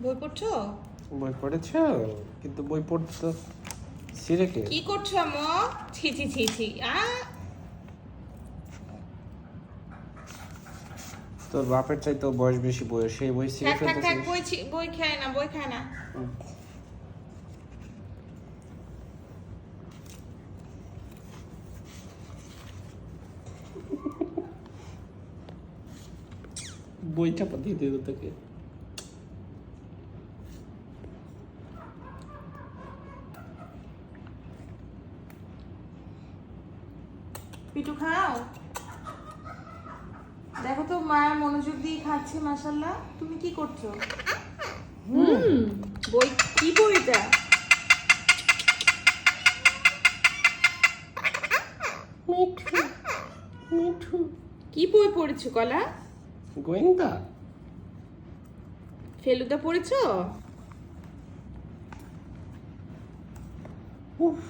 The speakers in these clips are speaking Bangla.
বই পড়ছো? বই পড়েছ? কিন্তু বই পড়তে তো কি? করছ আমো ছি ছি ছি ছি আ। তোর বাপের চাইতে বয়স বেশি বয়স সেই বই থাক থাক বই বই খায় না বই খায় না। বই চাপা দিয়ে দিল তোকে। পিটু খাও? দেখো তো মায়ের মনোযোগ দিয়ে খাচ্ছে মাশাল্লাহ তুমি কি করছ? হুম। বই কি বইটা কি বই পড়েছো কলা? গোয়েন্দা। ফেলুদা পড়েছো? উফ।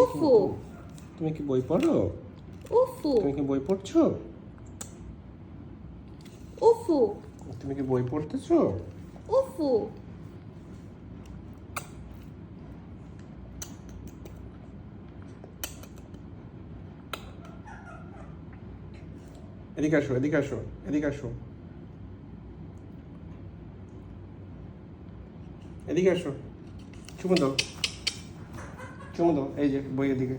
উফু। তুমি কি বই পড়ো? উফু। তুমি কি বই পড়ছো? উফু। তুমি কি বই পড়তেছো? উফু। এদিকে আসো এদিকে আসো এদিকে আসো। এদিকে আসো। চুমু দাও। চুমু দাও এই যে বই এদিকে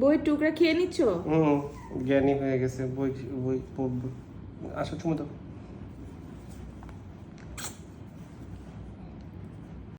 বইয়ের টুকরা খেয়ে নিচ্ছ? হুম জ্ঞানী হয়ে গেছে বই বই আসো চুমু দাও।